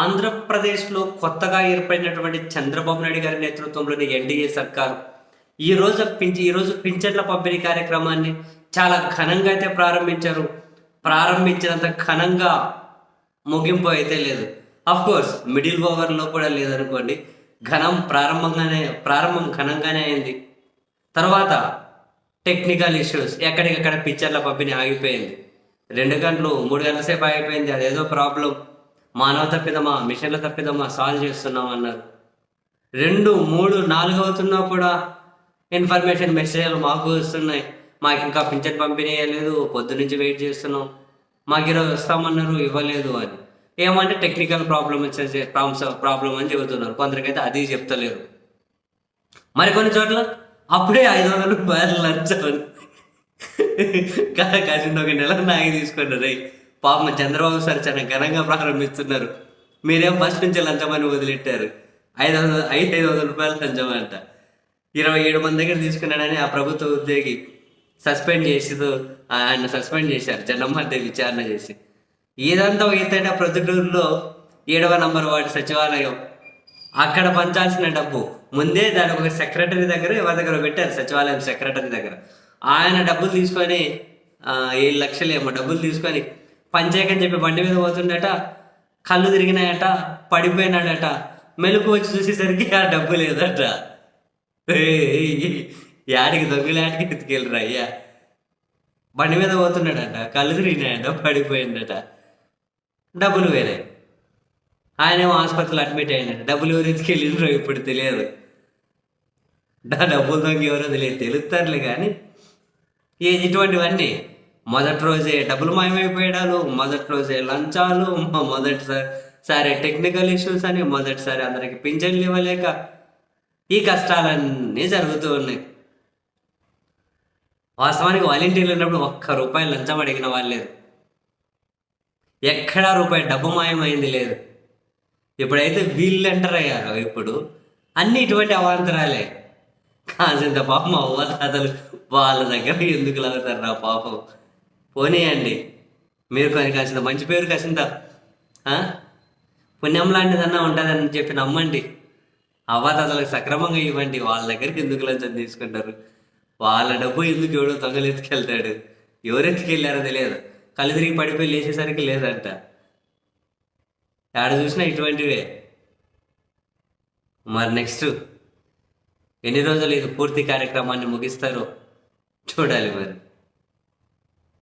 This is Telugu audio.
ఆంధ్రప్రదేశ్లో కొత్తగా ఏర్పడినటువంటి చంద్రబాబు నాయుడు గారి నేతృత్వంలోని ఎన్డీఏ సర్కారు ఈ రోజు పింఛ ఈరోజు పింఛన్ల పంపిణీ కార్యక్రమాన్ని చాలా ఘనంగా అయితే ప్రారంభించారు. ప్రారంభించినంత ఘనంగా ముగింపు అయితే లేదు. అఫ్ కోర్స్ మిడిల్ ఓవర్లో కూడా లేదనుకోండి ఘనం ప్రారంభంగానే ప్రారంభం ఘనంగానే అయింది. తర్వాత టెక్నికల్ ఇష్యూస్ ఎక్కడికక్కడ పిక్చర్ల పంపిణీ ఆగిపోయింది. రెండు గంటలు మూడు గంటల సేపు ఆగిపోయింది అదేదో ప్రాబ్లం మానవ తప్పిదమా మిషన్ల తప్పిదమా సాల్వ్ చేస్తున్నాం అన్నారు రెండు మూడు నాలుగు అవుతున్నా కూడా ఇన్ఫర్మేషన్ మెసేజ్లు మాకు వస్తున్నాయి. మాకు ఇంకా పింఛన్ పంపిణీ లేదు పొద్దు నుంచి వెయిట్ చేస్తున్నాం. మాకు ఈరోజు వస్తామన్నారు ఇవ్వలేదు అని. ఏమంటే టెక్నికల్ ప్రాబ్లం వచ్చేసి ప్రాబ్లం అని చెబుతున్నారు. కొందరికైతే అది చెప్తలేరు. మరి కొన్ని చోట్ల అప్పుడే ఐదు వందల రూపాయలు లంచం అని. కాసింది ఒక నెల నాగి తీసుకోండి పాపం చంద్రబాబు సార్ చాలా ఘనంగా ప్రారంభిస్తున్నారు. మీరేం ఫస్ట్ నుంచి లంచమని అని వదిలెట్టారు. ఐదు వందల ఐదు ఐదు వందల రూపాయలు లంచం అంట ఇరవై ఏడు మంది దగ్గర తీసుకున్నాడని ఆ ప్రభుత్వ ఉద్యోగి సస్పెండ్ చేసి ఆయన సస్పెండ్ చేశారు. జనమధ్య విచారణ చేసి. ఏదంతా ఏంటంటే ఆ ప్రొద్దుటూరులో ఏడవ నంబర్ వార్డు సచివాలయం. అక్కడ పంచాల్సిన డబ్బు. ముందే దాని ఒక సెక్రటరీ దగ్గర ఎవరి దగ్గర పెట్టారు? సచివాలయం సెక్రటరీ దగ్గర. ఆయన డబ్బులు తీసుకొని ఏడు లక్షలు ఏమో డబ్బులు తీసుకొని పంచాయకని చెప్పి బండి మీద పోతుండట కళ్ళు తిరిగినాయట పడిపోయినాడట. మెలకు వచ్చి చూసేసరికి ఆ డబ్బు లేదట. యాడికి దొంగలాడికి ఎత్తుకెళ్ళరా అయ్యా. బండి మీద పోతున్నాడట కళ్ళు తిరిగినాయట పడిపోయిందట. డబ్బులు వేరే. ఆయనేమో ఆసుపత్రిలో అడ్మిట్ అయ్యాడు డబ్బులు ఎవరు ఎత్తుకెళ్ళిండ్రో ఇప్పుడు తెలియదు. డబ్బులు దొంగ ఎవరో తెలియదు. తెలుస్తారులే కానీ ఏ ఇటువంటివన్నీ మొదటి రోజే డబ్బులు మాయమైపోయాడు మొదటి రోజే లంచాలు మొదటిసారి సరే టెక్నికల్ ఇష్యూస్ అని మొదటిసారి అందరికి పింఛన్లు ఇవ్వలేక ఈ కష్టాలన్నీ జరుగుతూ ఉన్నాయి. వాస్తవానికి వాలంటీర్లు ఉన్నప్పుడు ఒక్క రూపాయి లంచం అడిగిన వాళ్ళు లేదు ఎక్కడా రూపాయి డబ్బు మాయమైంది లేదు. ఇప్పుడైతే వీళ్ళు ఎంటర్ అయ్యారు ఇప్పుడు అన్ని ఇటువంటి అవాంతరాలే. కాసింత పాపం అవ్వ తాతలు వాళ్ళ దగ్గర ఎందుకు లాగుతారు నా పాపం? పోనీయండి. మీరు కొన్ని కాసింత మంచి పేరు కాసింత పుణ్యం లాంటిదన్నా ఉంటుందని చెప్పి నమ్మండి. అవ్వాతాతలకు సక్రమంగా ఇవ్వండి. వాళ్ళ దగ్గరికి ఎందుకు లంచం తీసుకుంటారు? వాళ్ళ డబ్బు ఎందుకు ఎవడో దొంగలు ఎత్తుకెళ్తాడు? ఎవరు ఎత్తుకెళ్ళారో తెలియదు. కళ్ళు తిరిగి పడిపోయి లేచేసరికి లేదంట. ఆడ చూసినా ఇటువంటివే. మరి నెక్స్ట్ ఎన్ని రోజులు ఇది పూర్తి కార్యక్రమాన్ని ముగిస్తారో చూడాలి మరి.